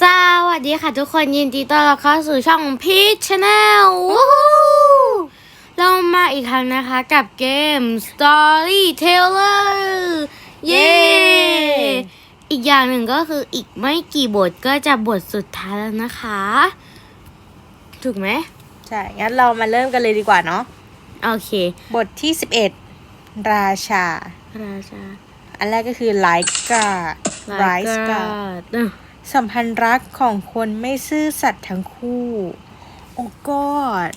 สวัสดีค่ะทุกคนยินดีต้อนรับเข้าสู่ช่องพีชแนลเรามาอีกครั้งนะคะกับเกม Storyteller เย้ อีกอย่างหนึ่งก็คืออีกไม่กี่บทก็จะบทสุดท้ายแล้วนะคะ ถูกไหม ใช่ งั้นเรามาเริ่มกันเลยดีกว่าเนาะ โอเค บทที่11ราชา ราชา อันแรกก็คือไลกาไรส์กาเอ้อสัมพันธ์รักของคนไม่ซื่อสัตย์ทั้งคู่ โอ้กอด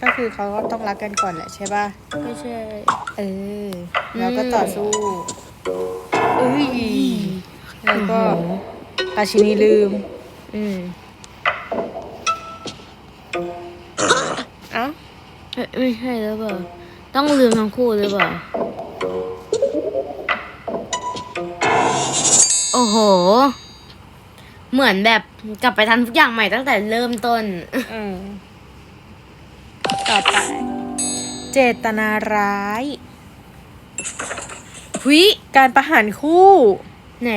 ก็คือเขาก็ต้องรักกันก่อนแหละใช่ป่ะ ไม่ใช่ เออ แล้วก็ต่อสู้เอ้ยแล้วก็ราชินีลืม อืมเอ้าเอ้ยไม่ใช่หรือเปล่า ต้องลืมทั้งคู่หรือเปล่า โอ้โห เหมือนแบบกลับไปทำทุกอย่างใหม่ตั้งแต่เริ่มต้น อืมต่อไป เจตนาร้าย หุยการประหารคู่ แหน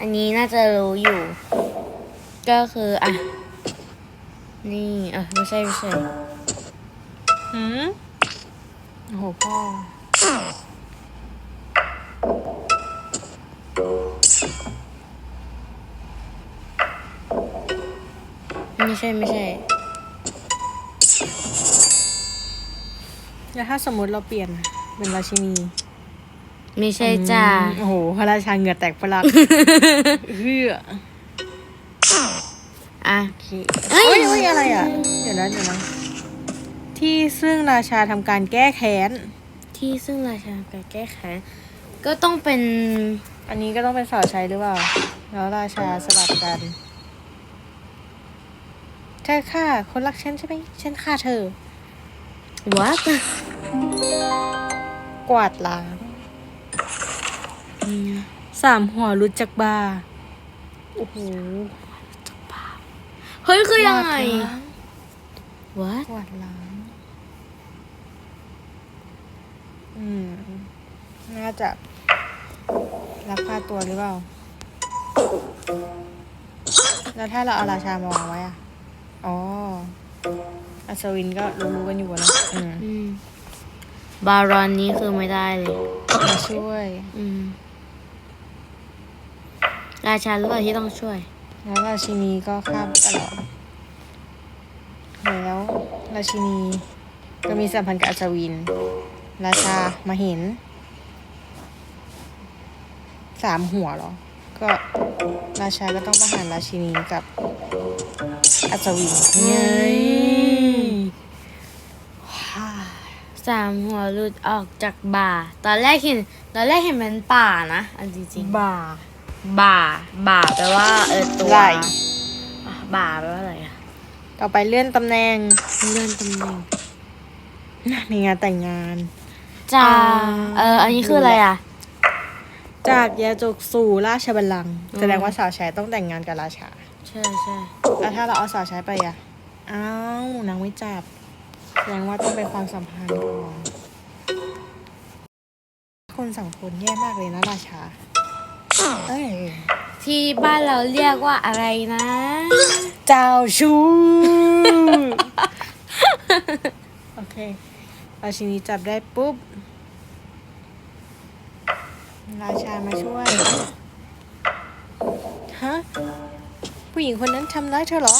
อันนี้น่าจะรู้อยู่ ก็คือ อะ นี่เออไม่ใช่ไม่ใช่หืม โอ้โหพ่อไม่ใช่ไม่ใช่ แล้วถ้าสมมติเราเปลี่ยนเป็นราชินี ไม่ใช่จ้าอืมโอ้โห พระราชาเหงื่อแตกพลักเฮืออะโอเคเอ้ยเอ้ยอะไรอะ เดี๋ยวนะเดี๋ยวนะ ที่ซึ่งราชาทำการแก้แค้น ที่ซึ่งราชาการแก้ไขนก็ต้องเป็นอันนี้ก็ต้องเป็นสาวใช้หรือเปล่า แล้วราชาสลับกันเธอฆ่าคนรักฉันใช่ไหมฉันฆ่าเธอ what กวาดล้างสามหัวรุดจากบาร์โอ้โหเฮ้ย คือยังไง กวาดล้าง what กวาดล้าง อืม น่าจะรับค่าตัวหรือเปล่า แล้วถ้าเราเอาราชามาวางไว้อะอ๋อ อัศวินก็รู้ๆกันอยู่อะเนอะอืมอืม บารอนนี้คือไม่ได้เลย มาช่วย อืม ราชาหรือเปล่าที่ต้องช่วย แล้วราชินีก็ข้ามตลอด แล้วราชินีก็มีสัมพันธ์กับอัศวิน ราชามาเห็น สามหัวเหรอ ก็ราชาก็ต้องประหารราชินีกับอัศวินเงยสามหัวหลุดออกจากบ่า ตอนแรกเห็น ตอนแรกเห็นเป็นป่านะเอันจริงบ่าๆบ่า บ่าแปลว่าเออตัวไหล่อะบ่าแปลว่าอะไรอะต่อไปเลื่อนตำแหน่ง เลื่อนตำแหน่งในงานแต่งงาน จ้าอ่าเออ อันนี้คืออะไรอะ จากยาจกสู่ราชบัลลังก์อืมแสดงว่าสาวใช้ต้องแต่งงานกับราชา ใช่ใช่แล้วถ้าเราเอาสาวใช้ไปอะ อ้าวนางไม่จับ แสดงว่าต้องเป็นความสัมพันธ์ก่อนคนสองคนแย่มากเลยนะราชา เอ้ย ที่บ้านเราเรียกว่าอะไรนะ เจ้าชู้ โอเค ราชินีจับได้ปุ๊บ ราชามาช่วย ฮะ ผู้หญิงคนนั้นทำร้ายเธอเหรอ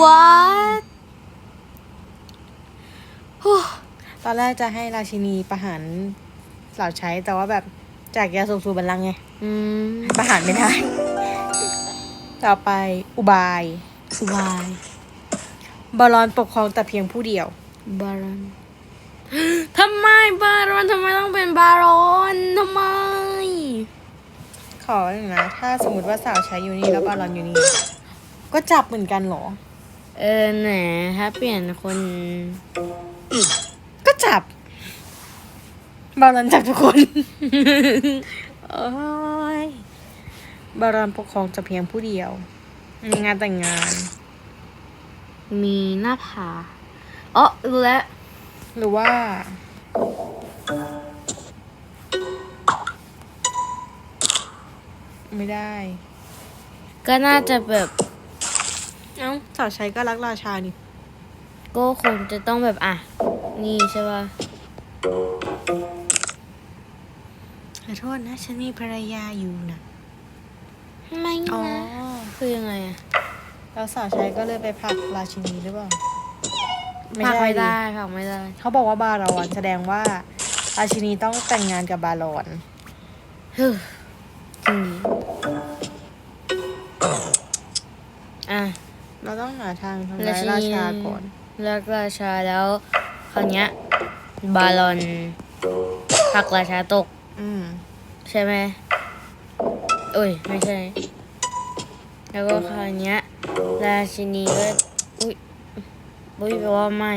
what ฮู้ตอนแรกจะให้ราชินีประหารสาวใช้แต่ว่าแบบจากยาสูบสู่บัลลังก์ไงอืมประหารไม่ได้ ต่อไปอุบายสบาย บอลอนปกครองแต่เพียงผู้เดียว บารอนทำไมบารอนทำไมต้องเป็นบารอนทำไม ขอหนึ่งนะ ถ้าสมมติว่าสาวใช้อยู่นี่แล้วบอลอนอยู่นี่ ก็จับเหมือนกันเหรอ เออแหนถ้าเปลี่ยนคน ก็จับบอลอนจับทุกคน โอ้ยบอลอนปกครองแต่เพียงผู้เดียวในงานแต่งงาน มีหน้าผาอ๋อรู้แล้ว หรือว่า ไม่ได้ ก็น่าจะแบบ เอ้าสาวใช้ก็รักราชานี่ ก็คงจะต้องแบบอะ นี่ใช่ป่ะขอโทษนะ ฉันมีภรรยาอยู่นะ ไม่อ๋อนะ คือยังไงอะ แล้วสาวใช้ก็เลยไปผลักราชินีหรือเปล่าผักไม่ดิได้ผักไม่ได้ เขาบอกว่าบารอนแสดงว่าราชินีต้องแต่งงานกับบารอนฮึจริงดิอะเราต้องหาทางทำราร้ายชิรานีชาก่อนเลือกราชาแล้วคราวเนี้ย บาลอนผลักราชาตก อืมใช่ไหมโอ้ย ไม่ใช่ แล้วก็คราวเนี้ย ราชินีก็อุ้ยอุ้ยแปลว่าไม่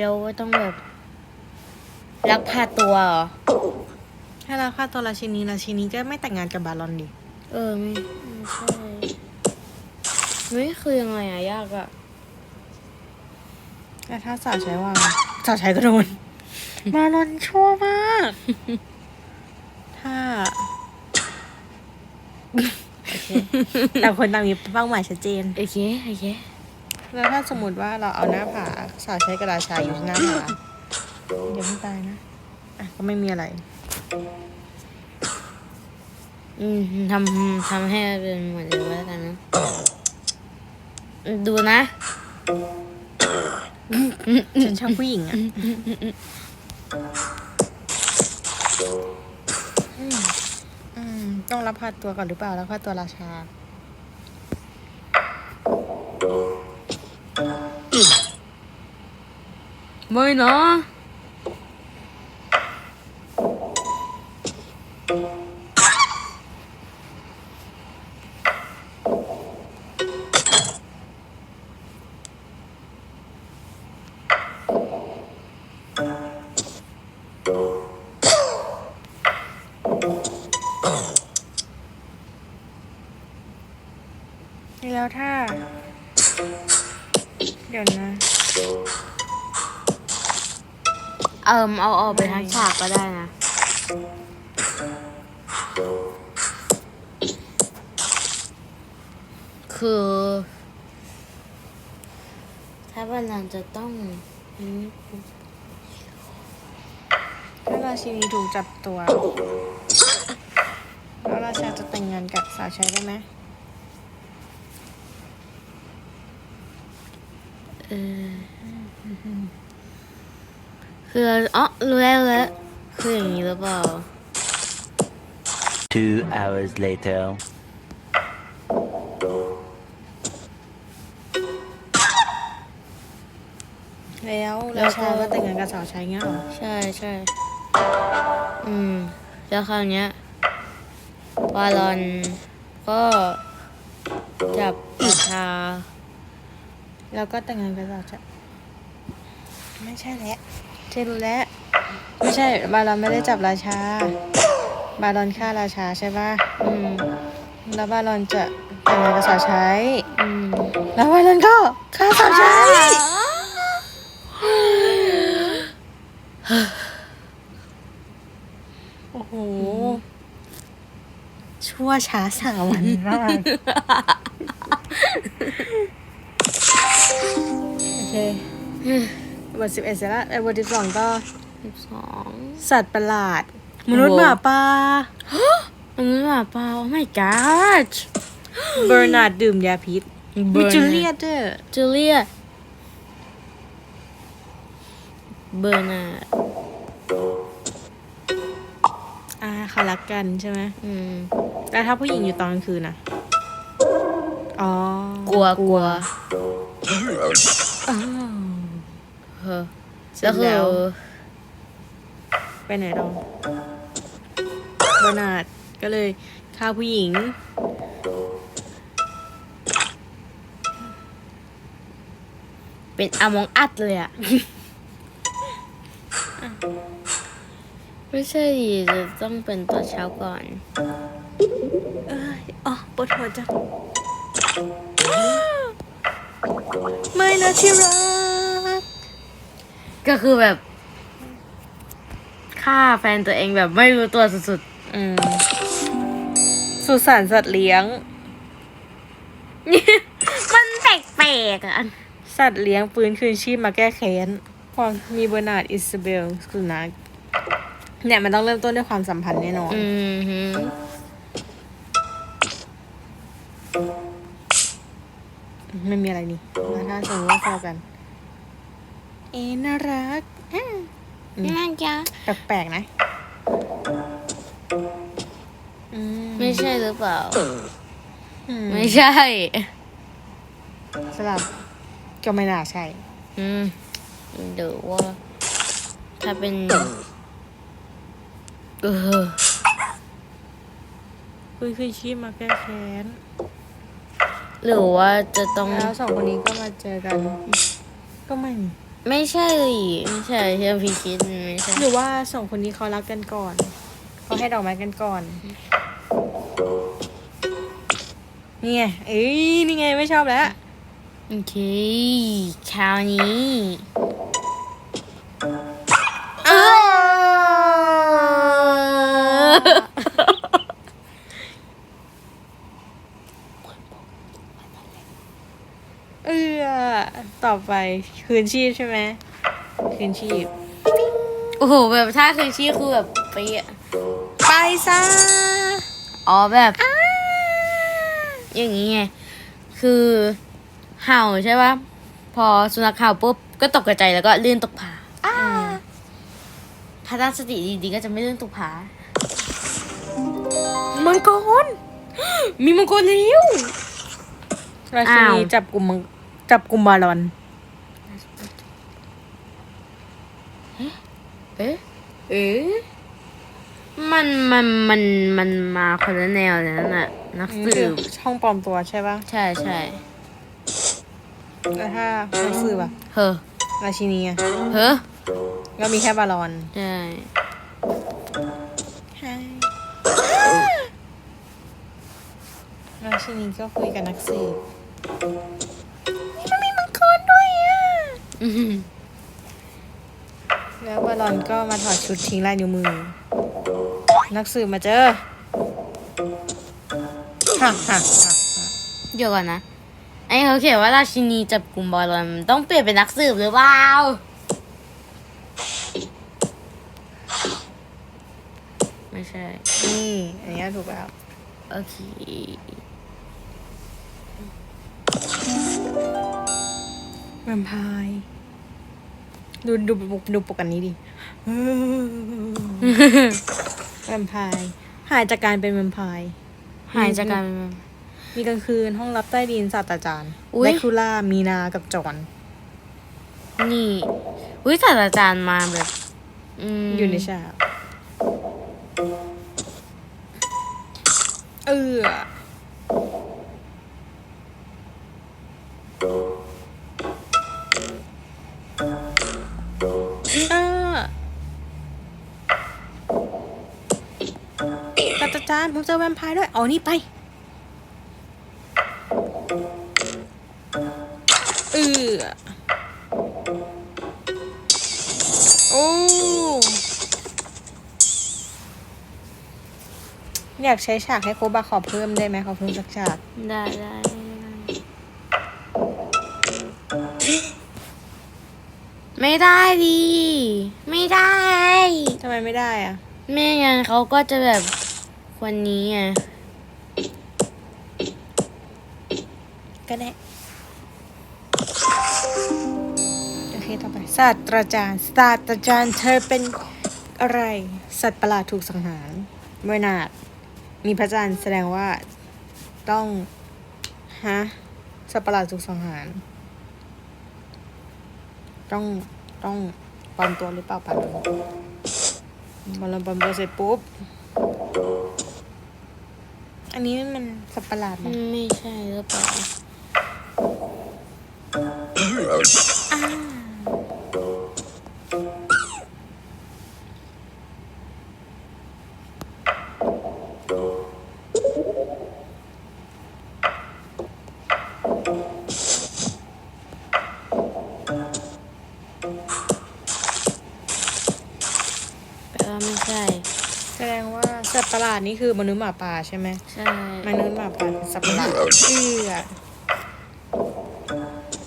เราก็ต้องแบบลักพาตัวเหรอ ถ้าเราฆ่าตัวราชินีราชินีก็ไม่แต่งงานกับบารอนดิ เออไม่ไม่ใช่ไม่คือยังไงอะยากอะแต่ถ้าสาวใช้วางสาวใช้ก็โดน บารอนชั่วมาก ถ้า แต่างคนต่างมีเป้าหมายชัดเจน โอเค โอเค แล้วถ้าสมมติว่าเราเอาหน้าผาสาวใช้กับราชาอยู่ที่หน้าผาเดี๋ยวไม่ตายนะ อะ ก็ไม่มีอะไร อืมทำทำให้เป็นเหมือนเดิมแล้วกันนะ ดูนะ ฉันชอบผู้หญิงอะอืม ต้องรับพาตัวก่อนหรือเปล่ารับพาตัวราชา ไม่เนาะ แล้วถ้า เดี๋ยวนะ เอิมเอาออกไปทั้งฉากก็ได้นะ คือ ถ้าวันนั้นจะต้องอืมถ้าราชินีถูกจับตัว แล้วราชาจะแต่งงานกับสาวใช้ได้ไหม เออคืออ๋อรู้แล้วรู้แล้วคืออย่างนี้หรือเปล่า Two hours later. แล้วแล้วราก็ชาก็แต่งงานกับสาวใช้เงี้ยเหรอใช่ใช่อืม แล้วคราวเนี้ยวาลอนก็จับราชา แล้วก็แต่งงานกับสาวใช้ไม่ใช่แล้วเจรู้แล้ว ไม่ใช่ บารอนไม่ได้จับราชา บารอนฆ่าราชาใช่ปะอืม แล้วบารอนจะแต่งงานกับสาวใช้อืมแล้วบารอนก็ฆ่าสาวใช้โอ้โห ชั่วช้าสาวันมากโอเค บทสิบเอ็ดเสร็จแล้วไอ้บทที่สองก็ สิบสองสัตว์ประหลาด มนุษย์หมาป่าอันนี้หมาเปล่า oh my god เบอร์นาร์ดดื่มยาพิษมีจูเลียตด้วยจูเลียเบอร์นาร์ดอ่าเขารักกันใช่ไหมอืมแล้วถ้าผู้หญิงอยู่ตอนกลางคืนน่ะอ๋อกลัวกลัว อ้าวเออเสร็แล้วจคืแล้อวไปไหนดองเบอร์นาร์ดก็เลยฆ่าผู้หญิง เป็นอมองอัดเลยอะ ไม่ใช่ดิจะต้องเป็นตอนเช้าก่อน เอ้ยอ๋อปวดหัวจัง ไม่นะที่รัก ก็คือแบบฆ่าแฟนตัวเองแบบไม่รู้ตัวสุดอืมสุสานสัตว์เลี้ยงๆมันแปลกๆอะ สัตว์เลี้ยงฟื้นคืนชีพมาแก้แค้นความมีเบอร์นาร์ดอิซาเบลสุนัขเนี่ยมันต้องเริ่มต้นด้วยความสัมพันธ์แน่นอน อืม ฮึไม่มีอะไรนี่แล้วถ้าสมมติว่าเข้ากัน เอ๊ะน่ารักอะน่าจะแปลกๆนะอืมไม่ใช่หรือเปล่าอืมไม่ใช่ สลับก็ไม่น่าใช่ อืมหรือว่า ถ้าเป็น เออฟื้นคืนชีพมาแก้แค้น หรือว่าจะต้องแล้วสองคนนี้ก็มาเจอกัน ก็ไม่ ไม่ใช่ไม่ใช่เชื่อพี่คิดไม่ใช่หรือว่าสองคนนี้เขารักกันก่อนเขาให้ดอกไม้กันก่อนนี่ไงเอ้ยนี่ไงไม่ชอบแล้ว โอเคคราวนี้ เออต่อไปคืนชีพใช่ไหมคืนชีพโอ้โหแบบถ้าคือชื่อคือแบบไปะอะไปซะอ๋อแบบ อย่างนี้ไงคือเห่าใช่ปะพอสุนัขเห่าปุ๊บก็ตกกระใจแล้วก็ลื่นตกผาอืมถ้าตั้งสติดีๆก็จะไม่ลื่นตกผามังกรมีมังกรแล้วราชินีอ้าวจับกลุ่มมัง จับกลุ่มบาลอน เอ๊ะ เอ๊ะ มัน มัน มัน มันมาคนละแนวเลยนั่นน่ะ นักสืบ ช่องปลอมตัวใช่ปะใช่ใช่แล้วถ้านักสืบอะเฮ้อราชินีอะเฮ้อก็มีแค่บาลอน ใช่ราชินีก็คุยกับนักสืบ แล้วบาลอนก็มาถอดชุดทิ้งลายนิ้วมือ นักสืบมาเจอฮ่าฮ่าฮ่าเดี๋ยวก่อนนะ ไอ้เขาเขียนว่าราชินีจับกลุ่มบอลลอนมันต้องเปลี่ยนเป็นนักสืบหรือเปล่าไม่ใช่ นี่ อันนี้ถูกแล้ว โอเค แวมไพร์ดูดูดูดูปกอันนี้ดิแวมไพร์หายจากการเป็นแวมไพร์หายจากการเป็นมีกลางคืนห้องรับใต้ดินศาสตราจารย์อุ๊ยแดคูล่ามีนากับจอนนี่อุ้ยศาสตราจารย์มาแบบอืมอยู่ในฉากเออเอารย์ผมเจอแวมไพร์ด้วยอ๋อนี่ไปเออโอ้อยากใช้ฉากให้โคบาขอเพิ่มได้ไหมขอเพิ่มสักฉาก ได้ได้ไม่ได้ดีไม่ได้ทำไมไม่ได้อะไม่งั้นเขาก็จะแบบ คนนี้ไงก็ได้ โอเค ต่อไป ศาสตราจารย์ ศาสตราจารย์เธอเป็นอะไร สัตว์ประหลาดถูกสังหารเมื่อนาดมีพระจันทร์แสดงว่าต้อง ฮะ สัตว์ประหลาดถูกสังหาร ต้อง ต้องปลอมตัวหรือเปล่าปะบอลลอนปลอมตัวเสร็จปุ๊บ อันนี้มันสับประหลาดไหมไม่ใช่หรือเปล่าไม่ใช่ สัตว์ประหลาดนี่คือมนุษย์หมาป่าใช่ไหมใช่ มนุษย์หมาป่าสัตว์ประหลาดเชื่อ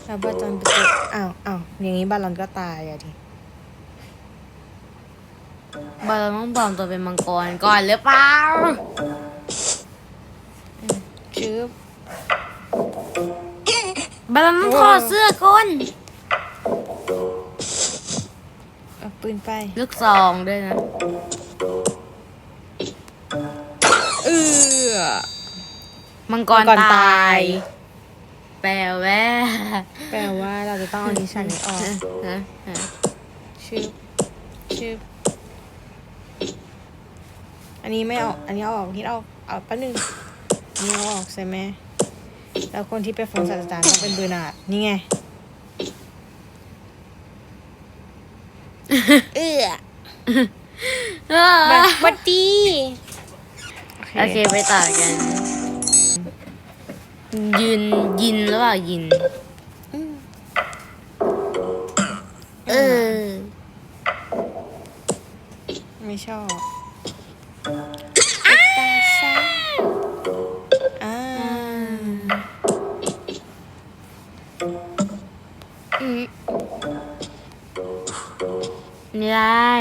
แล้วบาลอนไปเจออ้าวอ้าวอย่างนี้บาลอนก็ตายอะดิบอลต้องปลอมตัวเป็นมังกรก่อนหรือเปล่าชื่อบอลต้องถอดเสื้อก่อนเอาปืนไป ลูกซองด้วยนะ มังกรมังกรตาตาย ย แปลว่าแปลว่าเราจะต้องเอานิชันนี้ออก ฮะฮะชื่อชื่ออันนี้ไม่ออก อันนี้เอาออกที่เอาเอาแป๊บนึงอันนี้เอาออกใช่ไหมแล้วคนที่ไปฟ้องศาสตราจารย์ต้องเป็นเบอร์นาร์ดนี่ไง เอื้อเออแบบวัดดี โอเคไปต่อกัน ยืนยินหรือเปล่ายินอืมเออ ไม่ชอบตาซ้ายอ่าอืมไม่ได้